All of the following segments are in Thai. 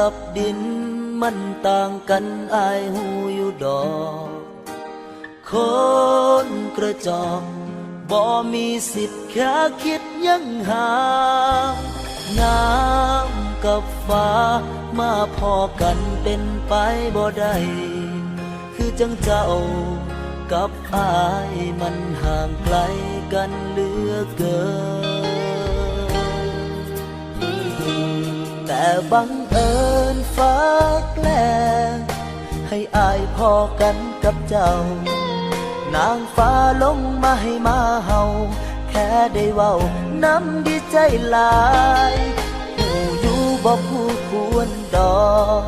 กับดินมันต่างกันอายหูอยู่ดอกคนกระจอกบ่มีสิทธิ์แค่คิดยังหา น้ำกับฟ้ามาพอกันเป็นไปบ่ได้คือจังเจ้ากับอายมันห่างไกลกันเหลือเกิน แต่บังเอิญ ฟ้าแกลให้อายพอกันกับเจ้า นางฟ้าลงมาให้มาเฮาแค่ได้เว้าน้ำดีใจหลายผู้อยู่บ่ผู้ควรดอก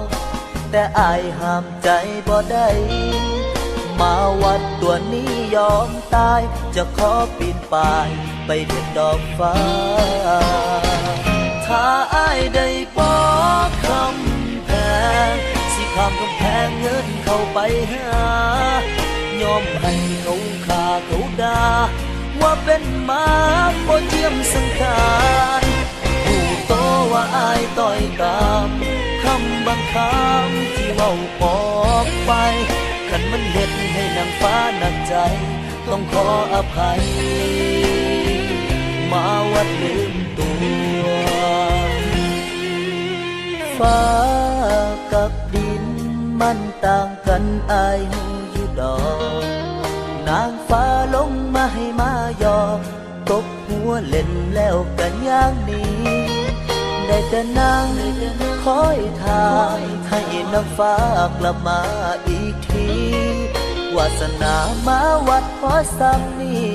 แต่อายห้ามใจบ่ได้มาวัดตัวนี้ยอมตาย จะขอปีนป่าย ไปเด็ดดอกฟ้า ถ้าอายได้ปอ ข้ามกำแพงเงินเข้าไปหายอมให้เขาขาเขาดาว่าเป็นมาบ่เจียมสังขารผู้โตว่าอายต่อยตามคำบางคำที่เว้าออกไปขันมันเห็ดให้นางฟ้าหนักใจ ต้องขออภัย มาวัดลืมตัวฟ้า มันต่างกันอายหูอยู่ดอก นางฟ้าลงมาให้มายอมตบหัวเล่นแล้วกันอย่างนี้ ได้แต่นั่งคอยทางให้นางฟ้ากลับมาอีกทีวาสนามาวัดขอซ้ำนี่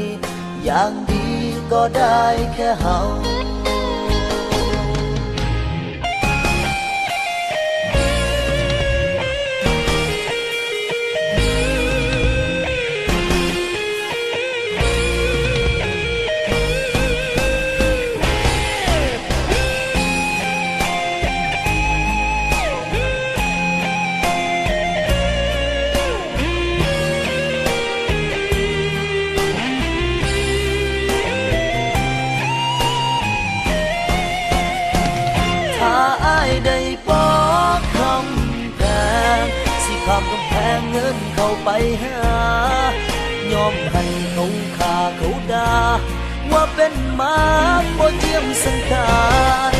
อย่างดีก็ได้แค่เฮา ไปหายอมให้เขาขาเขาดาว่าเป็นหมาบ่เจียมสังขาร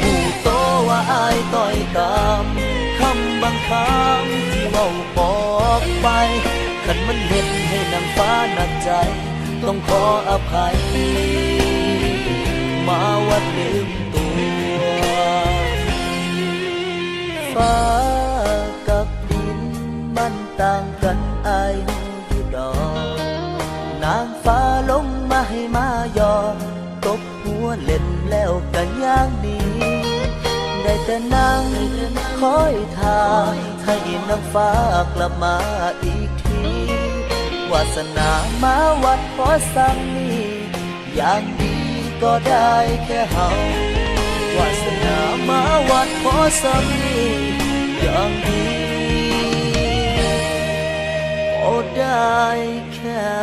ผู้โตว่าอายต่อยตามคำบางคำที่เว้าบอกไปขันมันเห็ดให้นางฟ้าหนักใจ ต้องขออภัย มาวัดลืมตัวฟ้า อตบหัวเล่นแล้วกันอย่างนี้ ได้แต่นั่งคอยทาให้น้ำฟ้ากลับมาอีกที วาสนามาวัดขอสัมงนี้อย่างดีก็ได้แค่เฮาวาสนามาวัดขอสัมงนี้อย่างดีก็ได้แค่